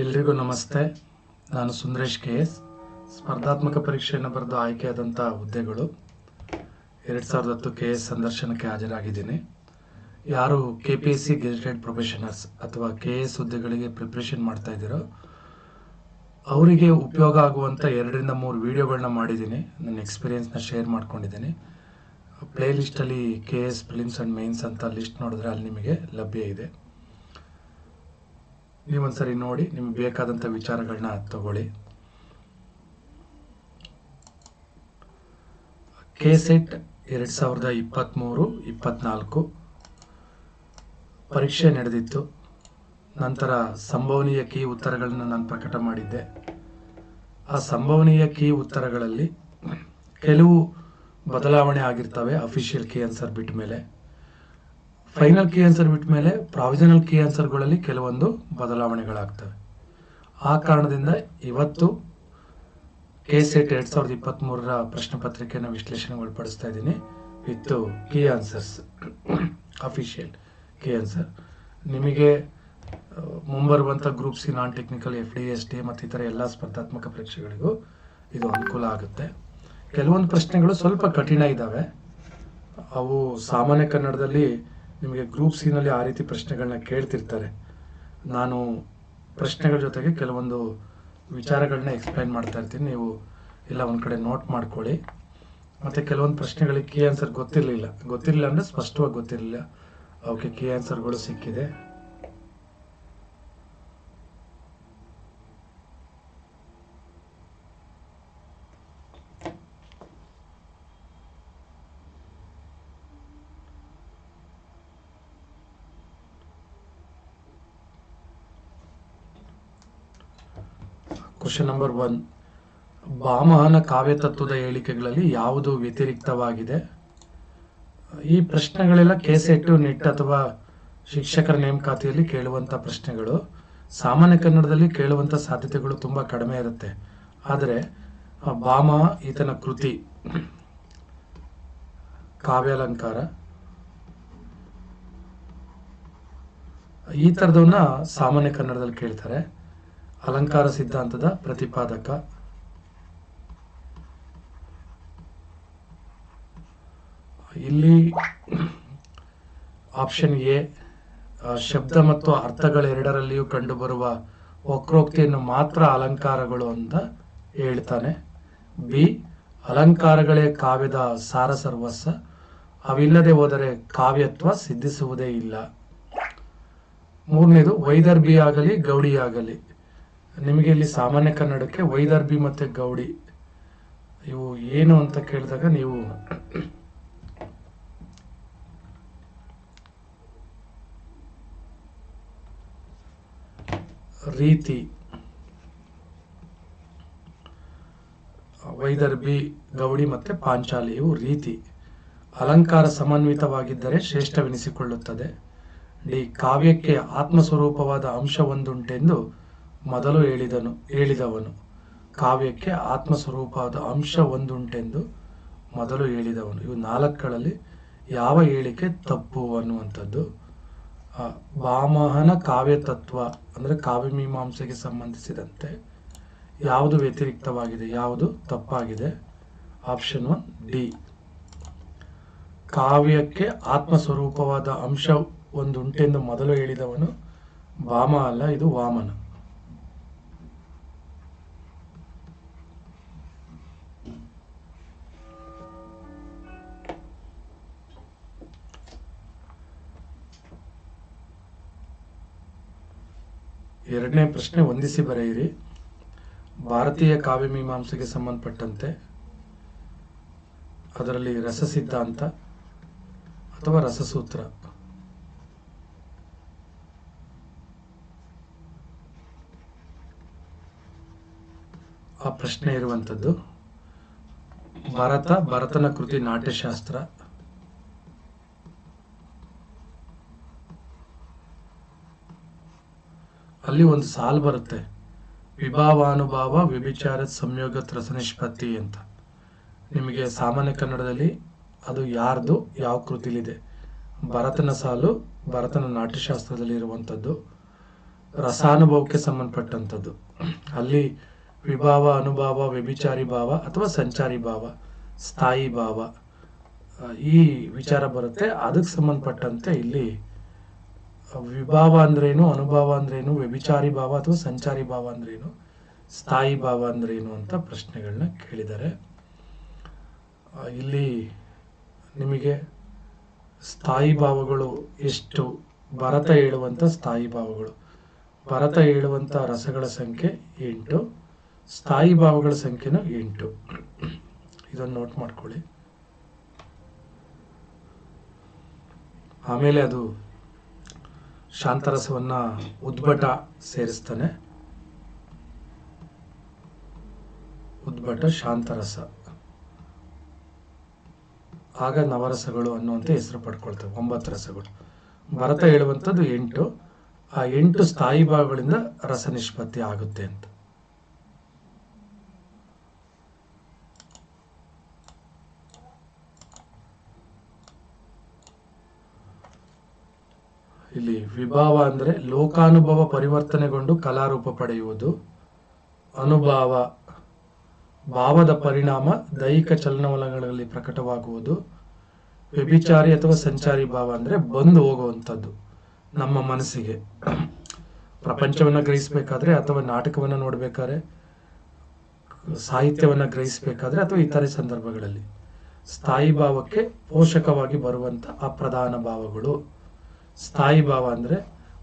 ಎಲ್ರಿಗೂ ನಮಸ್ತೆ. ನಾನು ಸುಂದರೇಶ್ ಕೆ ಎಸ್. ಸ್ಪರ್ಧಾತ್ಮಕ ಪರೀಕ್ಷೆಯನ್ನು ಬರೆದು ಆಯ್ಕೆಯಾದಂಥ ಹುದ್ದೆಗಳು. ಎರಡು ಸಾವಿರದ ಹತ್ತು ಕೆ ಎಸ್ ಸಂದರ್ಶನಕ್ಕೆ ಹಾಜರಾಗಿದ್ದೀನಿ. ಯಾರು K P S C gazetted probationers ಅಥವಾ ಕೆ ಎಸ್ ಹುದ್ದೆಗಳಿಗೆ ಪ್ರಿಪ್ರೇಷನ್ ಮಾಡ್ತಾ ಇದ್ದೀರೋ, ಅವರಿಗೆ ಉಪಯೋಗ ಆಗುವಂಥ ಎರಡರಿಂದ ಮೂರು ವಿಡಿಯೋಗಳನ್ನ ಮಾಡಿದ್ದೀನಿ. ನನ್ನ ಎಕ್ಸ್ಪೀರಿಯೆನ್ಸ್ನ ಶೇರ್ ಮಾಡ್ಕೊಂಡಿದ್ದೀನಿ. Play ಲಿಸ್ಟಲ್ಲಿ K S prelims and mains ಅಂತ ಲಿಸ್ಟ್ ನೋಡಿದ್ರೆ ಅಲ್ಲಿ ನಿಮಗೆ ಲಭ್ಯ ಇದೆ. ನೀವೊಂದ್ಸರಿ ನೋಡಿ, ನಿಮ್ಗೆ ಬೇಕಾದಂಥ ವಿಚಾರಗಳನ್ನ ತಗೊಳ್ಳಿ. ಕೆ ಸೆಟ್ ಎರಡು ಸಾವಿರದ ಇಪ್ಪತ್ತ್ಮೂರು ಇಪ್ಪತ್ತ್ನಾಲ್ಕು ಪರೀಕ್ಷೆ ನಡೆದಿತ್ತು. ನಂತರ ಸಂಭವನೀಯ ಕೀ ಉತ್ತರಗಳನ್ನು ನಾನು ಪ್ರಕಟ ಮಾಡಿದ್ದೆ. ಆ ಸಂಭವನೀಯ ಕೀ ಉತ್ತರಗಳಲ್ಲಿ ಕೆಲವು ಬದಲಾವಣೆ ಆಗಿರ್ತವೆ ಅಫಿಷಿಯಲ್ ಕೀ ಆನ್ಸರ್ ಬಿಟ್ಟ ಮೇಲೆ ಫೈನಲ್ ಕೀ ಆನ್ಸರ್ ಬಿಟ್ಟ ಮೇಲೆ ಪ್ರಾವಿಷನಲ್ ಕೀ ಆನ್ಸರ್ಗಳಲ್ಲಿ ಕೆಲವೊಂದು ಬದಲಾವಣೆಗಳಾಗ್ತವೆ. ಆ ಕಾರಣದಿಂದ ಇವತ್ತು ಕೆ ಸೆಟ್ ಎರಡು ಸಾವಿರದ ಇಪ್ಪತ್ತ್ಮೂರರ ಪ್ರಶ್ನೆ ಪತ್ರಿಕೆಯನ್ನು ವಿಶ್ಲೇಷಣೆಗೊಳಪಡಿಸ್ತಾ ಇದ್ದೀನಿ. With key answers official key answer ನಿಮಗೆ ಮುಂಬರುವಂಥ group C non technical F D S D ಮತ್ತು ಇತರ ಎಲ್ಲ ಸ್ಪರ್ಧಾತ್ಮಕ ಪರೀಕ್ಷೆಗಳಿಗೂ ಇದು ಅನುಕೂಲ ಆಗುತ್ತೆ. ಕೆಲವೊಂದು ಪ್ರಶ್ನೆಗಳು ಸ್ವಲ್ಪ ಕಠಿಣ ಇದ್ದಾವೆ ಅವು ಸಾಮಾನ್ಯ ಕನ್ನಡದಲ್ಲಿ ನಿಮಗೆ ಗ್ರೂಪ್ ಸಿನಲ್ಲಿ ಆ ರೀತಿ ಪ್ರಶ್ನೆಗಳನ್ನ ಕೇಳ್ತಿರ್ತಾರೆ. ನಾನು ಪ್ರಶ್ನೆಗಳ ಜೊತೆಗೆ ಕೆಲವೊಂದು ವಿಚಾರಗಳನ್ನ ಎಕ್ಸ್ಪ್ಲೈನ್ ಮಾಡ್ತಾ ಇರ್ತೀನಿ. ನೀವು ಇಲ್ಲ ಒಂದು ಕಡೆ ನೋಟ್ ಮಾಡ್ಕೊಳ್ಳಿ. ಮತ್ತು ಕೆಲವೊಂದು ಪ್ರಶ್ನೆಗಳಿಗೆ ಕೀ ಆನ್ಸರ್ ಗೊತ್ತಿರಲಿಲ್ಲ. ಗೊತ್ತಿರಲಿಲ್ಲ ಅಂದರೆ ಸ್ಪಷ್ಟವಾಗಿ ಗೊತ್ತಿರಲಿಲ್ಲ. ಅವಕ್ಕೆ ಕೀ ಆನ್ಸರ್ಗಳು ಸಿಕ್ಕಿದೆ. ಕ್ವಶನ್ ನಂಬರ್ ಒನ್ ಭಾಮಹನ ಕಾವ್ಯ ತತ್ವದ ಹೇಳಿಕೆಗಳಲ್ಲಿ ಯಾವುದು ವ್ಯತಿರಿಕ್ತವಾಗಿದೆ? ಈ ಪ್ರಶ್ನೆಗಳೆಲ್ಲ ಕೆಸೆಟ್ಟು, ನಿಟ್ ಅಥವಾ ಶಿಕ್ಷಕರ ನೇಮಕಾತಿಯಲ್ಲಿ ಕೇಳುವಂಥ ಪ್ರಶ್ನೆಗಳು. ಸಾಮಾನ್ಯ ಕನ್ನಡದಲ್ಲಿ ಕೇಳುವಂಥ ಸಾಧ್ಯತೆಗಳು ತುಂಬ ಕಡಿಮೆ ಇರುತ್ತೆ. ಆದರೆ ಭಾಮ ಈತನ ಕೃತಿ, ಕಾವ್ಯಾಲಂಕಾರ. ಈ ಥರದವನ್ನ ಸಾಮಾನ್ಯ ಕನ್ನಡದಲ್ಲಿ ಕೇಳ್ತಾರೆ. ಅಲಂಕಾರ ಸಿದ್ಧಾಂತದ ಪ್ರತಿಪಾದಕ. ಇಲ್ಲಿ ಆಪ್ಷನ್ ಎ ಶಬ್ದ ಮತ್ತು ಅರ್ಥಗಳೆರಡರಲ್ಲಿಯೂ ಕಂಡುಬರುವ ವಕ್ರೋಕ್ತಿಯನ್ನು ಮಾತ್ರ ಅಲಂಕಾರಗಳು ಅಂತ ಹೇಳ್ತಾನೆ. ಬಿ ಅಲಂಕಾರಗಳೇ ಕಾವ್ಯದ ಸಾರ ಸರ್ವಸ್ವ ಅವಿಲ್ಲದೆ ಹೋದರೆ ಕಾವ್ಯತ್ವ ಸಿದ್ಧಿಸುವುದೇ ಇಲ್ಲ. ಮೂರನೇದು, ವೈದರ್ಭಿಯಾಗಲಿ ಗೌಡಿಯಾಗಲಿ ನಿಮಗೆ ಇಲ್ಲಿ ಸಾಮಾನ್ಯ ಕನ್ನಡಕ್ಕೆ ವೈದರ್ಭಿ ಮತ್ತೆ ಗೌಡಿ. ಇವು ಏನು ಅಂತ ಕೇಳಿದಾಗ ನೀವು ರೀತಿ, ವೈದರ್ಭಿ, ಗೌಡಿ ಮತ್ತೆ ಪಾಂಚಾಲಿ, ಇವು ರೀತಿ. ಅಲಂಕಾರ ಸಮನ್ವಿತವಾಗಿದ್ದರೆ ಶ್ರೇಷ್ಠವೆನಿಸಿಕೊಳ್ಳುತ್ತದೆ. ಡಿ ಕಾವ್ಯಕ್ಕೆ ಆತ್ಮಸ್ವರೂಪವಾದ ಅಂಶವೊಂದುಂಟೆಂದು ಮೊದಲು ಹೇಳಿದನು, ಹೇಳಿದವನು. ಕಾವ್ಯಕ್ಕೆ ಆತ್ಮಸ್ವರೂಪವಾದ ಅಂಶ ಒಂದುಂಟೆಂದು ಮೊದಲು ಹೇಳಿದವನು. ಇವು ನಾಲ್ಕರಲ್ಲಿ ಯಾವ ಹೇಳಿಕೆ ತಪ್ಪು ಅನ್ನುವಂಥದ್ದು. ವಾಮಹನ ಕಾವ್ಯ ತತ್ವ ಅಂದರೆ ಕಾವ್ಯಮೀಮಾಂಸೆಗೆ ಸಂಬಂಧಿಸಿದಂತೆ ಯಾವುದು ವ್ಯತಿರಿಕ್ತವಾಗಿದೆ, ಯಾವುದು ತಪ್ಪಾಗಿದೆ? Option one, D. ಕಾವ್ಯಕ್ಕೆ ಆತ್ಮಸ್ವರೂಪವಾದ ಅಂಶ ಒಂದುಂಟೆಂದು ಮೊದಲು ಹೇಳಿದವನು. ವಾಮ ಅಲ್ಲ, ಇದು ವಾಮನ. ಎರಡನೇ ಪ್ರಶ್ನೆ ಹೊಂದಿಸಿ ಬರೆಯಿರಿ. ಭಾರತೀಯ ಕಾವ್ಯ ಮೀಮಾಂಸೆಗೆ ಸಂಬಂಧಪಟ್ಟಂತೆ ಅದರಲ್ಲಿ ರಸ ಸಿದ್ಧಾಂತ ಅಥವಾ ರಸಸೂತ್ರ? ಆ ಪ್ರಶ್ನೆ ಇರುವಂಥದ್ದು, ಭಾರತ ಭರತನ ಕೃತಿ ನಾಟ್ಯಶಾಸ್ತ್ರ ಅಲ್ಲಿ ಒಂದು ಸಾಲು ಬರುತ್ತೆ. ವಿಭಾವಾನುಭಾವ, ವಿಭಿಚಾರ, ಸಂಯೋಗ, ತ್ರಸ, ನಿಷ್ಪತ್ತಿ ಅಂತ. ನಿಮಗೆ ಸಾಮಾನ್ಯ ಕನ್ನಡದಲ್ಲಿ ಅದು ಯಾರ್ದು, ಯಾವ ಕೃತಿಲಿದೆ. ಭರತನ ಸಾಲು ಭರತನ ನಾಟ್ಯಶಾಸ್ತ್ರದಲ್ಲಿ ಇರುವಂಥದ್ದು. ರಸಾನುಭವಕ್ಕೆ ಸಂಬಂಧಪಟ್ಟಂಥದ್ದು. ಅಲ್ಲಿ ವಿಭಾವ, ಅನುಭಾವ ವ್ಯಭಿಚಾರಿ ಭಾವ ಅಥವಾ ಸಂಚಾರಿ ಭಾವ, ಸ್ಥಾಯಿ ಭಾವ ಈ ವಿಚಾರ ಬರುತ್ತೆ. ಅದಕ್ಕೆ ಸಂಬಂಧಪಟ್ಟಂತೆ ಇಲ್ಲಿ ವಿಭಾವ ಅಂದ್ರೇನು, ಅನುಭವ ಅಂದ್ರೇನು, ವ್ಯಭಿಚಾರಿ ಭಾವ ಅಥವಾ ಸಂಚಾರಿ ಭಾವ ಅಂದ್ರೇನು, ಸ್ಥಾಯಿ ಭಾವ ಅಂದ್ರೇನು ಅಂತ ಪ್ರಶ್ನೆಗಳನ್ನ ಕೇಳಿದ್ದಾರೆ. ಇಲ್ಲಿ ನಿಮಗೆ ಸ್ಥಾಯಿ ಭಾವಗಳು ಎಷ್ಟು, ಭರತ ಹೇಳುವಂಥ ಸ್ಥಾಯಿ ಭಾವಗಳು. ಭರತ ಹೇಳುವಂಥ ರಸಗಳ ಸಂಖ್ಯೆ ಎಂಟು, ಸ್ಥಾಯಿ ಭಾವಗಳ ಸಂಖ್ಯೆನ ಎಂಟು. ಇದನ್ನು ನೋಟ್ ಮಾಡ್ಕೊಳ್ಳಿ. ಆಮೇಲೆ ಅದು ಶಾಂತರಸವನ್ನ ಉದ್ಭಟ ಸೇರಿಸ್ತಾನೆ. ಉದ್ಭಟ, ಶಾಂತರಸ. ಆಗ ನವರಸಗಳು ಅನ್ನುವಂಥ ಹೆಸರು ಪಡ್ಕೊಳ್ತವೆ, ಒಂಬತ್ತು ರಸಗಳು. ಭರತ ಹೇಳುವಂಥದ್ದು ಎಂಟು. ಆ ಎಂಟು ಸ್ಥಾಯಿ ಭಾಗಗಳಿಂದ ರಸ ನಿಷ್ಪತ್ತಿ ಆಗುತ್ತೆ ಅಂತ ಇಲ್ಲಿ ವಿಭಾವ ಅಂದರೆ ಲೋಕಾನುಭವ ಪರಿವರ್ತನೆಗೊಂಡು ಕಲಾರೂಪ ಪಡೆಯುವುದು. ಅನುಭಾವ, ಭಾವದ ಪರಿಣಾಮ ದೈಹಿಕ ಚಲನವಲನಗಳಲ್ಲಿ ಪ್ರಕಟವಾಗುವುದು. ವ್ಯಭಿಚಾರಿ ಅಥವಾ ಸಂಚಾರಿ ಭಾವ ಅಂದ್ರೆ ಬಂದು ಹೋಗುವಂಥದ್ದು ನಮ್ಮ ಮನಸ್ಸಿಗೆ. ಪ್ರಪಂಚವನ್ನು ಗ್ರಹಿಸಬೇಕಾದ್ರೆ ಅಥವಾ ನಾಟಕವನ್ನು ನೋಡಬೇಕಾದ್ರೆ, ಸಾಹಿತ್ಯವನ್ನು ಗ್ರಹಿಸಬೇಕಾದ್ರೆ ಅಥವಾ ಇತರೆ ಸಂದರ್ಭಗಳಲ್ಲಿ. ಸ್ಥಾಯಿ ಭಾವಕ್ಕೆ ಪೋಷಕವಾಗಿ ಬರುವಂತ ಅಪ್ರಧಾನ ಭಾವಗಳು. ಸ್ಥಾಯಿ ಭಾವ ಅಂದ್ರೆ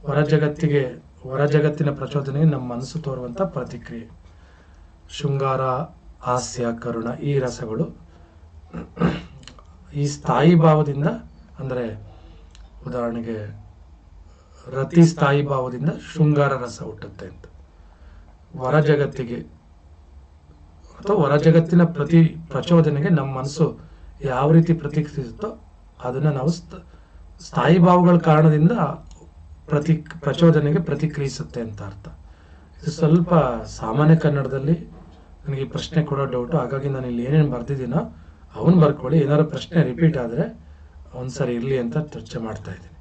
ಹೊರ ಜಗತ್ತಿಗೆ, ಹೊರ ಜಗತ್ತಿನ ಪ್ರಚೋದನೆಗೆ ನಮ್ಮ ಮನಸ್ಸು ತೋರುವಂತ ಪ್ರತಿಕ್ರಿಯೆ. ಶೃಂಗಾರ, ಹಾಸ್ಯ, ಕರುಣ ಈ ರಸಗಳು ಈ ಸ್ಥಾಯಿ ಭಾವದಿಂದ ಅಂದ್ರೆ ಉದಾಹರಣೆಗೆ ರತಿ ಸ್ಥಾಯಿ ಭಾವದಿಂದ ಶೃಂಗಾರ ರಸ ಹುಟ್ಟುತ್ತೆ ಅಂತ. ಹೊರ ಜಗತ್ತಿಗೆ ಅಥವಾ ಹೊರ ಜಗತ್ತಿನ ಪ್ರತಿ ಪ್ರಚೋದನೆಗೆ ನಮ್ಮ ಮನಸ್ಸು ಯಾವ ರೀತಿ ಪ್ರತಿಕ್ರಿಯಿಸುತ್ತೋ ಅದನ್ನ ನಾವು ಸ್ಥ- ಸ್ಥಾಯಿ ಭಾವಗಳ ಕಾರಣದಿಂದ ಪ್ರತಿ ಪ್ರಚೋದನೆಗೆ ಪ್ರತಿಕ್ರಿಯಿಸುತ್ತೆ ಅಂತ ಅರ್ಥ. ಇದು ಸ್ವಲ್ಪ ಸಾಮಾನ್ಯ ಕನ್ನಡದಲ್ಲಿ ನನಗೆ ಪ್ರಶ್ನೆ ಕೊಡೋ ಡೌಟು ಹಾಗಾಗಿ ನಾನು ಇಲ್ಲಿ ಏನೇನು ಬರ್ದಿದ್ದೀನೋ ಅವನು ಬರ್ಕೊಳ್ಳಿ. ಏನಾದ್ರು ಪ್ರಶ್ನೆ ರಿಪೀಟ್ ಆದರೆ ಒಂದ್ಸರಿ ಇರಲಿ ಅಂತ ಚರ್ಚೆ ಮಾಡ್ತಾ ಇದ್ದೀನಿ.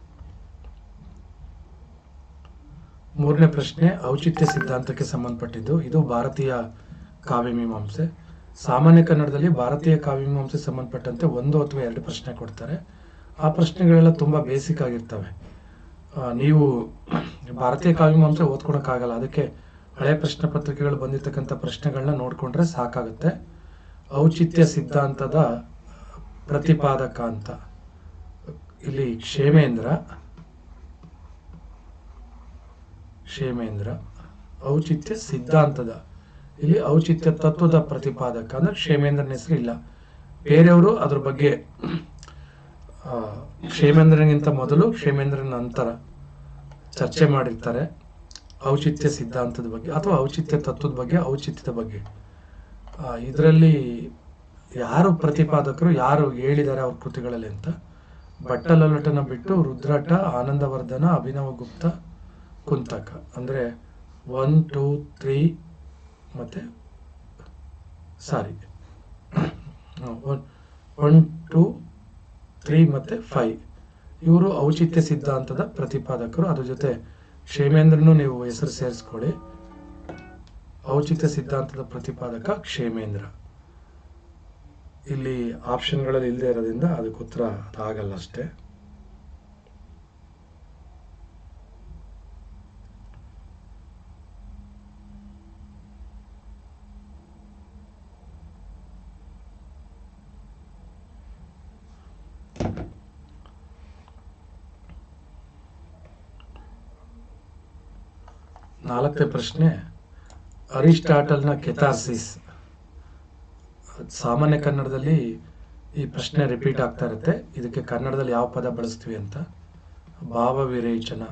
ಮೂರನೇ ಪ್ರಶ್ನೆ, ಔಚಿತ್ಯ ಸಿದ್ಧಾಂತಕ್ಕೆ ಸಂಬಂಧಪಟ್ಟಿದ್ದು. ಇದು ಭಾರತೀಯ ಕಾವ್ಯಮೀಮಾಂಸೆ ಸಾಮಾನ್ಯ ಕನ್ನಡದಲ್ಲಿ ಭಾರತೀಯ ಕಾವ್ಯಮೀಮಾಂಸೆ ಸಂಬಂಧಪಟ್ಟಂತೆ ಒಂದು ಅಥವಾ ಎರಡು ಪ್ರಶ್ನೆ ಕೊಡ್ತಾರೆ. ಆ ಪ್ರಶ್ನೆಗಳೆಲ್ಲ ತುಂಬಾ ಬೇಸಿಕ್ ಆಗಿರ್ತವೆ. ನೀವು ಭಾರತೀಯ ಕಾವ್ಯಮಾಂಸ ಓದ್ಕೊಳಕ್ಕಾಗಲ್ಲ. ಅದಕ್ಕೆ ಹಳೆ ಪ್ರಶ್ನೆ ಪತ್ರಿಕೆಗಳು ಬಂದಿರತಕ್ಕಂಥ ಪ್ರಶ್ನೆಗಳನ್ನ ನೋಡ್ಕೊಂಡ್ರೆ ಸಾಕಾಗುತ್ತೆ. ಔಚಿತ್ಯ ಸಿದ್ಧಾಂತದ ಪ್ರತಿಪಾದಕ ಅಂತ. ಇಲ್ಲಿ ಕ್ಷೇಮೇಂದ್ರ. ಕ್ಷೇಮೇಂದ್ರ. ಔಚಿತ್ಯ ಸಿದ್ಧಾಂತದ. ಇಲ್ಲಿ ಔಚಿತ್ಯ ತತ್ವದ ಪ್ರತಿಪಾದಕ. ಅಂದ್ರೆ ಕ್ಷೇಮೇಂದ್ರನ ಹೆಸರು ಇಲ್ಲ. ಬೇರೆಯವರು ಅದ್ರ ಬಗ್ಗೆ ಕ್ಷೇಮೇಂದ್ರನಿಗಿಂತ ಮೊದಲು ಕ್ಷೇಮೇಂದ್ರನ ನಂತರ ಚರ್ಚೆ ಮಾಡಿರ್ತಾರೆ. ಔಚಿತ್ಯ ಸಿದ್ಧಾಂತದ ಬಗ್ಗೆ ಅಥವಾ ಔಚಿತ್ಯ ತತ್ವದ ಬಗ್ಗೆ, ಔಚಿತ್ಯದ ಬಗ್ಗೆ. ಇದರಲ್ಲಿ ಯಾರು ಪ್ರತಿಪಾದಕರು, ಯಾರು ಹೇಳಿದ್ದಾರೆ ಅವ್ರ ಕೃತಿಗಳಲ್ಲಿ ಅಂತ. ಭಟ್ಟಲಲಟನ ಬಿಟ್ಟು ರುದ್ರಟ, ಆನಂದವರ್ಧನ, ಅಭಿನವ ಗುಪ್ತ, ಕುಂತಕ. ಅಂದ್ರೆ ಒನ್ ಟೂ ತ್ರೀ ಮತ್ತೆ sorry one one two three ಮತ್ತೆ ಫೈವ್ ಇವರು ಔಚಿತ್ಯ ಸಿದ್ಧಾಂತದ ಪ್ರತಿಪಾದಕರು. ಅದ್ರ ಜೊತೆ ಕ್ಷೇಮೇಂದ್ರನು ನೀವು ಹೆಸರು ಸೇರಿಸ್ಕೊಳ್ಳಿ. ಔಚಿತ್ಯ ಸಿದ್ಧಾಂತದ ಪ್ರತಿಪಾದಕ ಕ್ಷೇಮೇಂದ್ರ. ಇಲ್ಲಿ ಆಪ್ಷನ್ಗಳಲ್ಲಿ ಇಲ್ಲದೆ ಇರೋದ್ರಿಂದ ಅದಕ್ಕೆ ಉತ್ತರ ಅದಾಗಲ್ಲ ಅಷ್ಟೇ. ನಾಲ್ಕನೇ ಪ್ರಶ್ನೆ, ಅರಿಸ್ಟಾಟಲ್ನ ಕೆಥಾರ್ಸಿಸ್. ಸಾಮಾನ್ಯ ಕನ್ನಡದಲ್ಲಿ ಈ ಪ್ರಶ್ನೆ ರಿಪೀಟ್ ಆಗ್ತಾ ಇರುತ್ತೆ. ಇದಕ್ಕೆ ಕನ್ನಡದಲ್ಲಿ ಯಾವ ಪದ ಬಳಸ್ತೀವಿ ಅಂತ? ಭಾವ ವಿರೇಚನ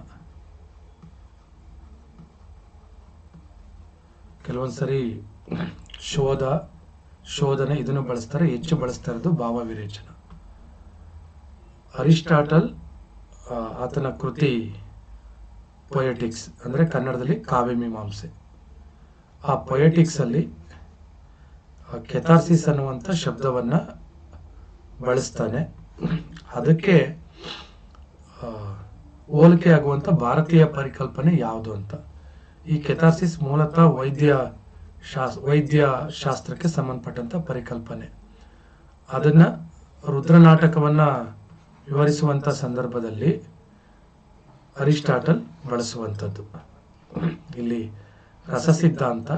ಕೆಲವೊಂದ್ಸರಿ ಶೋಧ, ಶೋಧನೆ ಇದನ್ನು ಬಳಸ್ತಾರೆ. ಹೆಚ್ಚು ಬಳಸ್ತಾ ಇರೋದು ಭಾವ ವಿರೇಚನ ಅರಿಸ್ಟಾಟಲ್ ಆತನ ಕೃತಿ ಪೊಯೆಟಿಕ್ಸ್ ಅಂದ್ರೆ ಕನ್ನಡದಲ್ಲಿ ಕಾವ್ಯ ಮೀಮಾಂಸೆ ಆ ಪೊಯೆಟಿಕ್ಸ್ ಅಲ್ಲಿ ಕೆಥಾರ್ಸಿಸ್ ಅನ್ನುವಂಥ ಶಬ್ದವನ್ನು ಬಳಸ್ತಾನೆ. ಅದಕ್ಕೆ ಹೋಲಿಕೆ ಆಗುವಂಥ ಭಾರತೀಯ ಪರಿಕಲ್ಪನೆ ಯಾವುದು ಅಂತ. ಈ ಕೆಥಾರ್ಸಿಸ್ ಮೂಲತಃ ವೈದ್ಯ ಶಾಸ್, ವೈದ್ಯ ಶಾಸ್ತ್ರಕ್ಕೆ ಸಂಬಂಧಪಟ್ಟಂತ ಪರಿಕಲ್ಪನೆ. ಅದನ್ನ ರುದ್ರನಾಟಕವನ್ನ ವಿವರಿಸುವಂತ ಸಂದರ್ಭದಲ್ಲಿ ಅರಿಸ್ಟಾಟಲ್ ಬಳಸುವಂಥದ್ದು. ಇಲ್ಲಿ ರಸ ಸಿದ್ಧಾಂತ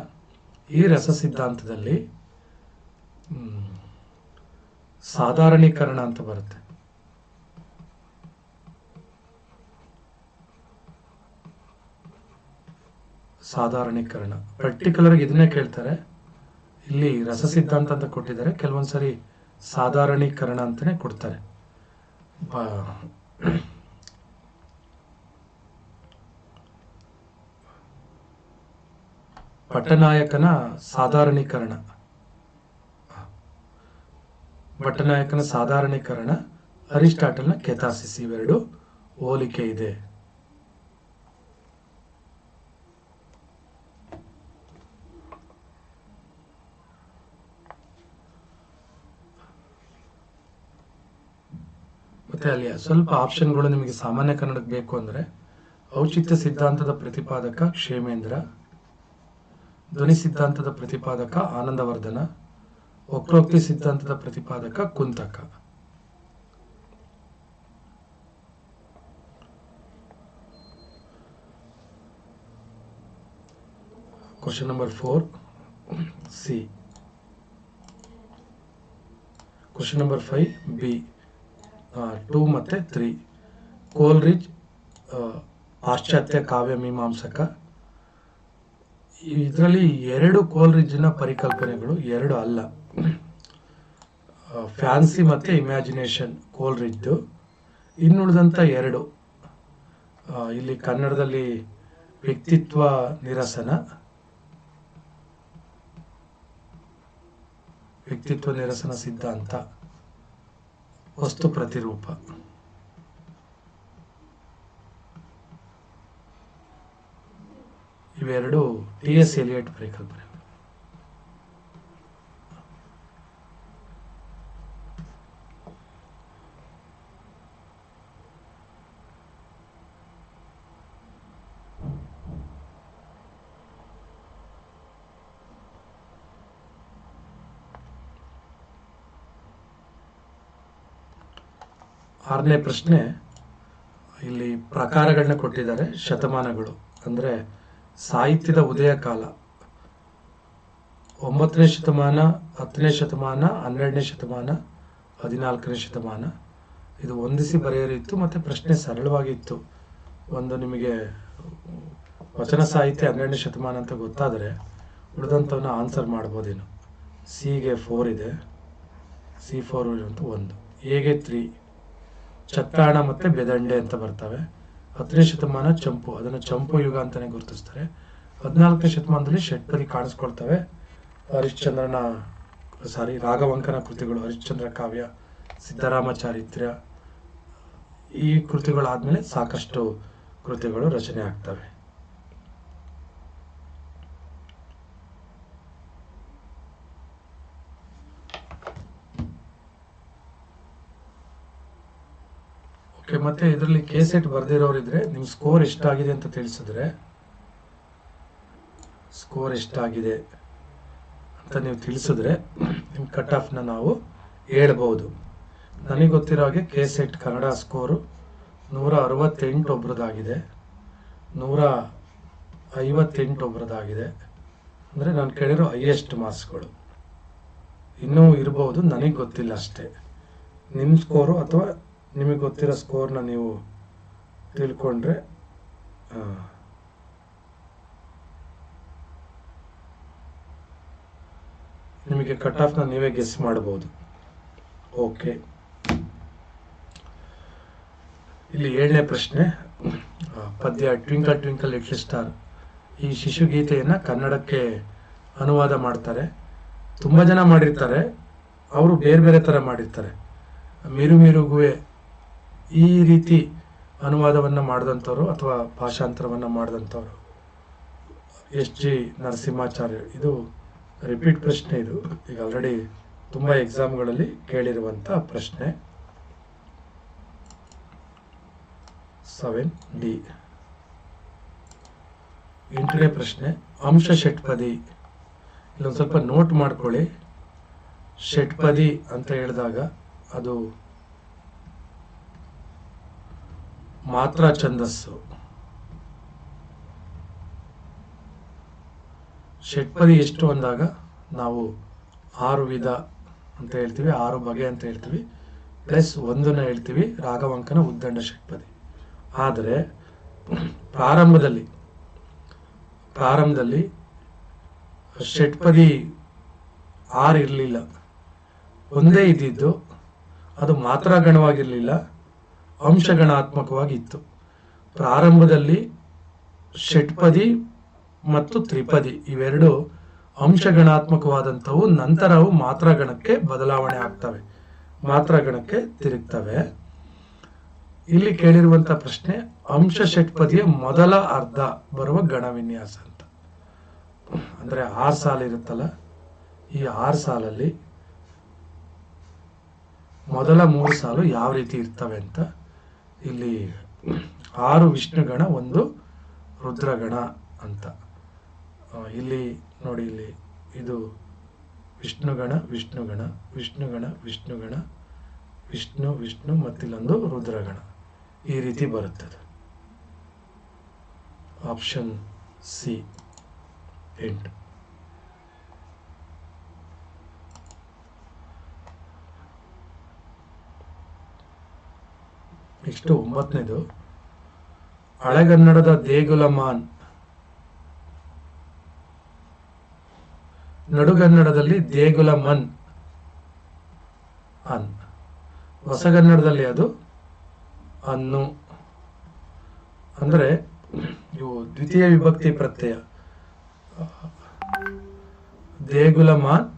ಈ ರಸ ಸಿದ್ಧಾಂತದಲ್ಲಿ ಸಾಧಾರಣೀಕರಣ ಅಂತ ಬರುತ್ತೆ. ಸಾಧಾರಣೀಕರಣ. ಪರ್ಟಿಕ್ಯುಲರ್ ಆಗಿ ಇದನ್ನೇ ಕೇಳ್ತಾರೆ. ಇಲ್ಲಿ ರಸ ಸಿದ್ಧಾಂತ ಅಂತ ಕೊಟ್ಟಿದ್ದಾರೆ. ಕೆಲವೊಂದ್ಸರಿ ಸಾಧಾರಣೀಕರಣ ಅಂತಾನೆ ಕೊಡ್ತಾರೆ. ಪಟ್ಟನಾಯಕನ ಸಾಧಾರಣೀಕರಣ. ಪಟ್ಟನಾಯಕನ ಸಾಧಾರಣೀಕರಣ ಅರಿಸ್ಟಾಟಲ್ನ ಕೆತಾಸಿಸಿ ಇವೆರಡು. ಹೋಲಿಕೆ ಇದೆ. ಮತ್ತೆ ಅಲ್ಲಿ ಸ್ವಲ್ಪ ಆಪ್ಷನ್ಗಳು ನಿಮಗೆ ಸಾಮಾನ್ಯ ಕನ್ನಡಕ್ಕೆ ಬೇಕು ಅಂದ್ರೆ ಔಚಿತ್ಯ ಸಿದ್ಧಾಂತದ ಪ್ರತಿಪಾದಕ ಕ್ಷೇಮೇಂದ್ರ ಧ್ವನಿ ಸಿದ್ಧಾಂತದ ಪ್ರತಿಪಾದಕ ಆನಂದವರ್ಧನ, ವಕ್ರೋಕ್ತಿ ಸಿದ್ಧಾಂತದ ಪ್ರತಿಪಾದಕ Kuntaka. Question number four C question number five B two ಮತ್ತೆ ತ್ರೀ ಕೋಲ್ರಿಜ್ ಪಾಶ್ಚಾತ್ಯ ಕಾವ್ಯ ಮೀಮಾಂಸಕ. ಇದರಲ್ಲಿ ಎರಡು ಕೋಲ್ರಿಜ್ನ ಪರಿಕಲ್ಪನೆಗಳು, ಎರಡು ಅಲ್ಲ. ಫ್ಯಾನ್ಸಿ ಮತ್ತೆ ಇಮ್ಯಾಜಿನೇಷನ್ ಕೋಲ್ರಿಜ್ದು ಇನ್ನುಳಿದಂಥ ಎರಡು ಇಲ್ಲಿ ಕನ್ನಡದಲ್ಲಿ ವ್ಯಕ್ತಿತ್ವ ನಿರಸನ ವ್ಯಕ್ತಿತ್ವ ನಿರಸನ ಸಿದ್ಧಾಂತ, ವಸ್ತು ಪ್ರತಿರೂಪ. ಇವೆರಡು ಟಿ ಎಸ್ ಎಲಿಯಟ್ ಪರಿಕಲ್ಪನೆ. ಆರನೇ ಪ್ರಶ್ನೆ ಇಲ್ಲಿ ಪ್ರಕಾರಗಳನ್ನ ಕೊಟ್ಟಿದ್ದಾರೆ ಶತಮಾನಗಳು. ಅಂದ್ರೆ ಸಾಹಿತ್ಯದ ಉದಯ ಕಾಲ. ಒಂಬತ್ತನೇ ಶತಮಾನ, ಹತ್ತನೇ ಶತಮಾನ, ಹನ್ನೆರಡನೇ ಶತಮಾನ, ಹದಿನಾಲ್ಕನೇ ಶತಮಾನ. ಇದು ಹೊಂದಿಸಿ ಬರೆಯಲಿತ್ತು ಮತ್ತೆ ಪ್ರಶ್ನೆ ಸರಳವಾಗಿತ್ತು. ಒಂದು ನಿಮಗೆ ವಚನ ಸಾಹಿತ್ಯ ಹನ್ನೆರಡನೇ ಶತಮಾನ ಅಂತ ಗೊತ್ತಾದರೆ ಉಳಿದಂಥವನ್ನ ಆನ್ಸರ್ ಮಾಡ್ಬೋದೇನು? ಸಿಗೆ ಫೋರ್ ಇದೆ. ಸಿ ಫೋರ್ ಅಂತ ಒಂದು. ಎಗೆ ತ್ರೀ ಚತ್ತಾಣ ಮತ್ತು ಬೆದಂಡೆ ಅಂತ ಬರ್ತವೆ. ಹತ್ತನೇ ಶತಮಾನ ಚಂಪು, ಅದನ್ನು ಚಂಪು ಯುಗ ಅಂತಾನೆ ಗುರುತಿಸ್ತಾರೆ. ಹದಿನಾಲ್ಕನೇ ಶತಮಾನದಲ್ಲಿ ಷಟ್ಪದಿ ಕಾಣಿಸ್ಕೊಳ್ತವೆ. ಹರಿಶ್ಚಂದ್ರನ, ಸಾರಿ, ರಾಘವಂಕನ ಕೃತಿಗಳು, ಹರಿಶ್ಚಂದ್ರ ಕಾವ್ಯ ಸಿದ್ದರಾಮ ಚಾರಿತ್ರ್ಯ ಈ ಕೃತಿಗಳಾದ್ಮೇಲೆ ಸಾಕಷ್ಟು ಕೃತಿಗಳು ರಚನೆ ಆಗ್ತವೆ ಓಕೆ ಮತ್ತೆ ಇದರಲ್ಲಿ ಕೆ ಸೆಟ್ ಬರ್ದಿರೋರಿದ್ರೆ ನಿಮ್ ಸ್ಕೋರ್ ಎಷ್ಟಾಗಿದೆ ಅಂತ ತಿಳಿಸಿದ್ರೆ. ಸ್ಕೋರ್ ಎಷ್ಟಾಗಿದೆ ಅಂತ ನೀವು ತಿಳಿಸಿದ್ರೆ ನಿಮ್ಮ ಕಟ್ ಆಫ್ನ ನಾವು ಹೇಳ್ಬೋದು. ನನಗೆ ಗೊತ್ತಿರೋ ಹಾಗೆ ಕೆ ಸೆಟ್ ಕನ್ನಡ ಸ್ಕೋರು ನೂರ ಅರವತ್ತೆಂಟು ಒಬ್ರದ್ದಾಗಿದೆ ನೂರ ಐವತ್ತೆಂಟು ಒಬ್ರದ್ದಾಗಿದೆ ಅಂದರೆ ನಾನು ಕೇಳಿರೋ ಹೈಯೆಸ್ಟ್ ಮಾರ್ಕ್ಸ್ಗಳು ಇನ್ನೂ ಇರಬಹುದು ನನಗೆ ಗೊತ್ತಿಲ್ಲ ಅಷ್ಟೇ. ನಿಮ್ಮ ಸ್ಕೋರು ಅಥವಾ ನಿಮಗೆ ಗೊತ್ತಿರೋ ಸ್ಕೋರ್ನ ನೀವು ತಿಳ್ಕೊಂಡ್ರೆ ನಿಮಗೆ ಕಟ್ ಆಫ್ನ ನೀವೇ ಗೆಸ್ ಮಾಡ್ಬೋದು. ಓಕೆ ಇಲ್ಲಿ ಏಳನೇ ಪ್ರಶ್ನೆ. ಪದ್ಯ ಟ್ವಿಂಕಲ್ ಟ್ವಿಂಕಲ್ ಲಿಟ್ಲ್ ಸ್ಟಾರ್ ಈ ಶಿಶುಗೀತೆಯನ್ನು ಕನ್ನಡಕ್ಕೆ ಅನುವಾದ ಮಾಡ್ತಾರೆ. ತುಂಬಾ ಜನ ಮಾಡಿರ್ತಾರೆ. ಅವರು ಬೇರೆ ಬೇರೆ ತರ ಮಾಡಿರ್ತಾರೆ. ಮಿರು ಮಿರುಗುವೆ ಈ ರೀತಿ ಅನುವಾದವನ್ನ ಮಾಡಿದಂಥವ್ರು ಅಥವಾ ಭಾಷಾಂತರವನ್ನ ಮಾಡಿದಂಥವ್ರು? ಎಸ್ ಜಿ ನರಸಿಂಹಾಚಾರ್ಯ, ಇದು ರಿಪೀಟ್ ಪ್ರಶ್ನೆ ಇದು. ಈಗ ಆಲ್ರೆಡಿ ತುಂಬ ಎಕ್ಸಾಮ್ಗಳಲ್ಲಿ ಕೇಳಿರುವಂತ ಪ್ರಶ್ನೆ. ಸೆವೆನ್ ಡಿ ಎಂಟನೇ ಪ್ರಶ್ನೆ, ಅಂಶ ಷಟ್ಪದಿ. ಇಲ್ಲೊಂದು ಸ್ವಲ್ಪ ನೋಟ್ ಮಾಡ್ಕೊಳ್ಳಿ. ಷಟ್ಪದಿ ಅಂತ ಹೇಳಿದಾಗ ಅದು ಮಾತ್ರ ಛಂದಸ್ಸು. ಷಟ್ಪದಿ ಎಷ್ಟು ಅಂದಾಗ ನಾವು ಆರು ವಿಧ ಅಂತ ಹೇಳ್ತೀವಿ, ಆರು ಬಗೆ ಅಂತ ಹೇಳ್ತೀವಿ, ಪ್ಲಸ್ ಒಂದನ್ನ ಹೇಳ್ತೀವಿ, ರಾಘವಂಕನ ಉದ್ದಂಡ ಷಟ್ಪದಿ. ಆದರೆ ಪ್ರಾರಂಭದಲ್ಲಿ ಪ್ರಾರಂಭದಲ್ಲಿ ಷಟ್ಪದಿ ಆರು ಇರಲಿಲ್ಲ. ಒಂದೇ ಇದ್ದಿದ್ದು, ಅದು ಮಾತ್ರ ಗಣವಾಗಿರಲಿಲ್ಲ. ಅಂಶಗಣಾತ್ಮಕವಾಗಿತ್ತು. ಪ್ರಾರಂಭದಲ್ಲಿ ಷಟ್ಪದಿ ಮತ್ತು ತ್ರಿಪದಿ ಇವೆರಡು ಅಂಶಗಣಾತ್ಮಕವಾದಂಥವು ನಂತರ ಅವು ಮಾತ್ರ ಗಣಕ್ಕೆ ಬದಲಾವಣೆ ಆಗ್ತವೆ, ಮಾತ್ರಗಣಕ್ಕೆ ತಿರುಗ್ತವೆ. ಇಲ್ಲಿ ಕೇಳಿರುವಂಥ ಪ್ರಶ್ನೆ, ಅಂಶ ಷಟ್ಪದಿಯ ಮೊದಲ ಅರ್ಧ ಬರುವ ಗಣವಿನ್ಯಾಸ ಅಂತ. ಅಂದ್ರೆ ಆರು ಸಾಲ ಇರುತ್ತಲ್ಲ, ಈ ಆರು ಸಾಲಲ್ಲಿ ಮೊದಲ ಮೂರು ಸಾಲು ಯಾವ ರೀತಿ ಇರ್ತವೆ ಅಂತ ಇಲ್ಲಿ ಆರು ವಿಷ್ಣುಗಣ, ಒಂದು ರುದ್ರಗಣ ಅಂತ. ಇಲ್ಲಿ ನೋಡಿ, ಇಲ್ಲಿ ಇದು ವಿಷ್ಣುಗಣ ವಿಷ್ಣುಗಣ ವಿಷ್ಣುಗಣ ವಿಷ್ಣುಗಣ, ವಿಷ್ಣು ವಿಷ್ಣು ಮತ್ತಿಲ್ಲೊಂದು ರುದ್ರಗಣ. ಈ ರೀತಿ ಬರುತ್ತದೆ. ಆಪ್ಷನ್ ಸಿ ಎಂಟು. ನೆಕ್ಸ್ಟ್ ಒಂಬತ್ತನೇದು. ಹಳೆಗನ್ನಡದ ದೇಗುಲ ಮಾನ್ ನಡುಗನ್ನಡದಲ್ಲಿ ದೇಗುಲ ಮನ್ ಅನ್. ಹೊಸಗನ್ನಡದಲ್ಲಿ ಅದು ಅನ್ನು. ಅಂದ್ರೆ ಇವು ದ್ವಿತೀಯ ವಿಭಕ್ತಿ ಪ್ರತ್ಯಯ. ದೇಗುಲ ಮಾನ್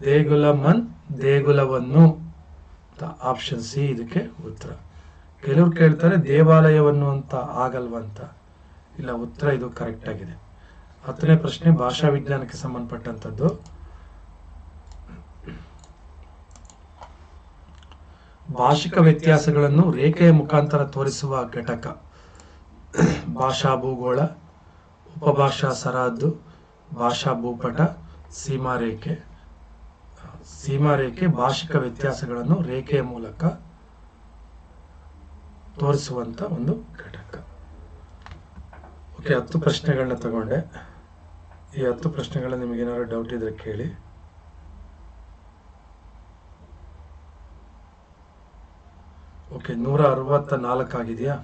ದೇಗುಲ ಮನ್ ದೇಗುಲವನ್ನು ಆಪ್ಷನ್ ಸಿ ಇದಕ್ಕೆ ಉತ್ತರ. ಕೆಲವ್ರು ಕೇಳ್ತಾರೆ ದೇವಾಲಯವನ್ನು ಅಂತ ಆಗಲ್ವಂತ ಇಲ್ಲ, ಉತ್ತರ ಇದು ಕರೆಕ್ಟ್ ಆಗಿದೆ. ಹತ್ತನೇ ಪ್ರಶ್ನೆ ಭಾಷಾ ವಿಜ್ಞಾನಕ್ಕೆ ಸಂಬಂಧಪಟ್ಟಂತದ್ದು ಭಾಷಿಕ ವ್ಯತ್ಯಾಸಗಳನ್ನು ರೇಖೆಯ ಮುಖಾಂತರ ತೋರಿಸುವ ಘಟಕ. ಭಾಷಾ ಭೂಗೋಳ, ಉಪಭಾಷಾ ಸರಹದ್ದು, ಭಾಷಾ ಭೂಪಟ, ಸೀಮಾರೇಖೆ. ಸೀಮಾರೇಖೆ ಭಾಷಿಕ ವ್ಯತ್ಯಾಸಗಳನ್ನು ರೇಖೆಯ ಮೂಲಕ ತೋರಿಸುವಂತ ಒಂದು ಘಟಕ. ಓಕೆ ಹತ್ತು ಪ್ರಶ್ನೆಗಳನ್ನ ತಗೊಂಡೆ. ಈ ಹತ್ತು ಪ್ರಶ್ನೆಗಳ ನಿಮಗೇನಾದ್ರು ಡೌಟ್ ಇದ್ರೆ ಕೇಳಿ. ಓಕೆ ನೂರ ಅರವತ್ತ ನಾಲ್ಕು ಆಗಿದೆಯಾ?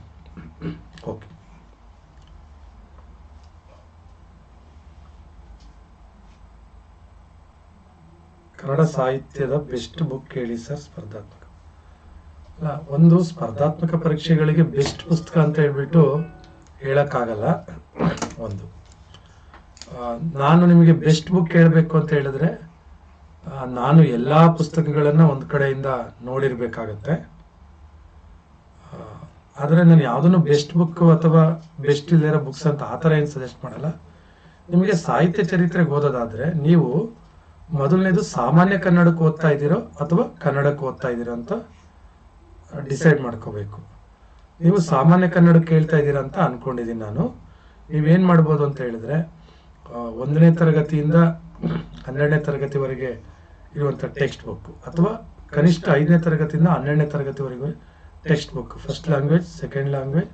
ಓಕೆ ಕನ್ನಡ ಸಾಹಿತ್ಯದ ಬೆಸ್ಟ್ ಬುಕ್ ಹೇಳಿ ಸರ್ ಸ್ಪರ್ಧಾತ್ಮಕ. ಒಂದು ಸ್ಪರ್ಧಾತ್ಮಕ ಪರೀಕ್ಷೆಗಳಿಗೆ ಬೆಸ್ಟ್ ಪುಸ್ತಕ ಅಂತ ಹೇಳ್ಬಿಟ್ಟು ಹೇಳೋಕ್ಕಾಗಲ್ಲ. ಒಂದು. ನಾನು ನಿಮಗೆ ಬೆಸ್ಟ್ ಬುಕ್ ಹೇಳಬೇಕು ಅಂತ ಹೇಳಿದ್ರೆ ನಾನು ಎಲ್ಲಾ ಪುಸ್ತಕಗಳನ್ನ ಒಂದು ಕಡೆಯಿಂದ ನೋಡಿರ್ಬೇಕಾಗತ್ತೆ. ಆದರೆ ನಾನು ಯಾವ್ದನ್ನು ಬೆಸ್ಟ್ ಬುಕ್ ಅಥವಾ ಬೆಸ್ಟ್ ಇಲ್ಲದಿರೋ ಬುಕ್ಸ್ ಅಂತ ಆ ಥರ ಏನು ಸಜೆಸ್ಟ್ ಮಾಡಲ್ಲ. ನಿಮಗೆ ಸಾಹಿತ್ಯ ಚರಿತ್ರೆಗೆ ಓದೋದಾದ್ರೆ ನೀವು ಮೊದಲನೇದು ಸಾಮಾನ್ಯ ಕನ್ನಡಕ್ಕೆ ಓದ್ತಾ ಇದ್ದೀರೋ ಅಥವಾ ಕನ್ನಡಕ್ಕೆ ಓದ್ತಾ ಇದ್ದೀರೋ ಅಂತ ಡಿಸೈಡ್ ಮಾಡ್ಕೋಬೇಕು. ನೀವು ಸಾಮಾನ್ಯ ಕನ್ನಡ ಕೇಳ್ತಾ ಇದ್ದೀರಾ ಅಂತ ಅನ್ಕೊಂಡಿದ್ದೀನಿ ನಾನು. ನೀವೇನು ಮಾಡ್ಬೋದು ಅಂತ ಹೇಳಿದ್ರೆ ಒಂದನೇ ತರಗತಿಯಿಂದ ಹನ್ನೆರಡನೇ ತರಗತಿವರೆಗೆ ಇರುವಂಥ ಟೆಕ್ಸ್ಟ್ ಬುಕ್ ಅಥವಾ ಕನಿಷ್ಠ ಐದನೇ ತರಗತಿಯಿಂದ ಹನ್ನೆರಡನೇ ತರಗತಿವರೆಗೂ text book first language second language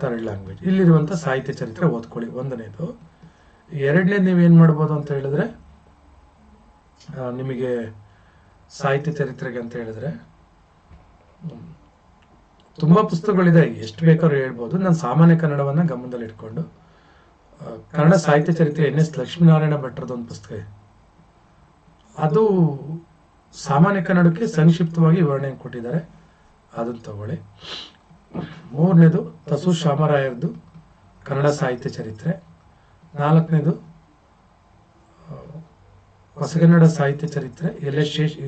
third language ಇಲ್ಲಿರುವಂಥ ಸಾಹಿತ್ಯ ಚರಿತ್ರೆ ಓದ್ಕೊಳ್ಳಿ, ಒಂದನೇದು. ಎರಡನೇ ನೀವು ಏನು ಮಾಡ್ಬೋದು ಅಂತ ಹೇಳಿದ್ರೆ ನಿಮಗೆ ಸಾಹಿತ್ಯ ಚರಿತ್ರೆಗೆ ಅಂತ ಹೇಳಿದ್ರೆ ತುಂಬಾ ಪುಸ್ತಕಗಳಿದೆ. ಎಷ್ಟು ಬೇಕಾದ್ರೂ ಹೇಳ್ಬೋದು. ನಾನು ಸಾಮಾನ್ಯ ಕನ್ನಡವನ್ನ ಗಮನದಲ್ಲಿ ಇಟ್ಕೊಂಡು ಕನ್ನಡ ಸಾಹಿತ್ಯ ಚರಿತ್ರೆ ಎನ್ ಎಸ್ ಲಕ್ಷ್ಮೀನಾರಾಯಣ ಭಟ್ರದ ಒಂದು ಪುಸ್ತಕ ಅದು ಸಾಮಾನ್ಯ ಕನ್ನಡಕ್ಕೆ ಸಂಕ್ಷಿಪ್ತವಾಗಿ ವಿವರಣೆ ಕೊಟ್ಟಿದ್ದಾರೆ. ಅದನ್ನ ತಗೊಳ್ಳಿ. ಮೂರನೇದು, ತಸು ಶ್ಯಾಮರಾಯರ್ದು ಕನ್ನಡ ಸಾಹಿತ್ಯ ಚರಿತ್ರೆ. ನಾಲ್ಕನೇದು, ಹೊಸಗನ್ನಡ ಸಾಹಿತ್ಯ ಚರಿತ್ರೆ. L S Shesh,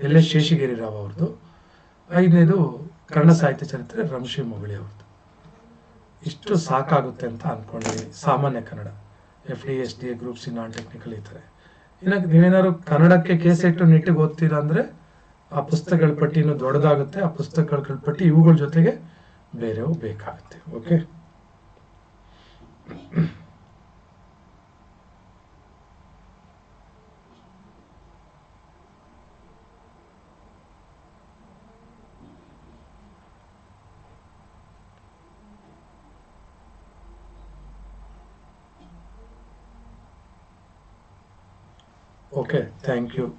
L S Seshagiri Rao ಅವ್ರದ್ದು. ಐದನೇದು ಕನ್ನಡ ಸಾಹಿತ್ಯ ಚರಿತ್ರೆ ರಂಶಿ ಮೊಗಳಿ ಅವ್ರದ್ದು ಇಷ್ಟು ಸಾಕಾಗುತ್ತೆ ಅಂತ ಅಂದ್ಕೊಂಡಿದ್ದೀನಿ ಸಾಮಾನ್ಯ Kannada. F D S D group C non technical ಈ ಥರ. ಇನ್ನು ನೀವೇನಾದ್ರು ಕನ್ನಡಕ್ಕೆ ಕೇಸೆಟ್ಟು ನಿಟ್ಟಿಗೆ ಓದ್ತೀರಾ ಅಂದರೆ ಆ ಪುಸ್ತಕಗಳ ಪಟ್ಟಿ ಇನ್ನೂ ದೊಡ್ಡದಾಗುತ್ತೆ, ಆ ಪುಸ್ತಕಗಳ ಪಟ್ಟಿ ಇವುಗಳ ಜೊತೆಗೆ ಬೇರೆವು ಬೇಕಾಗುತ್ತೆ ಓಕೆ Okay, thank you.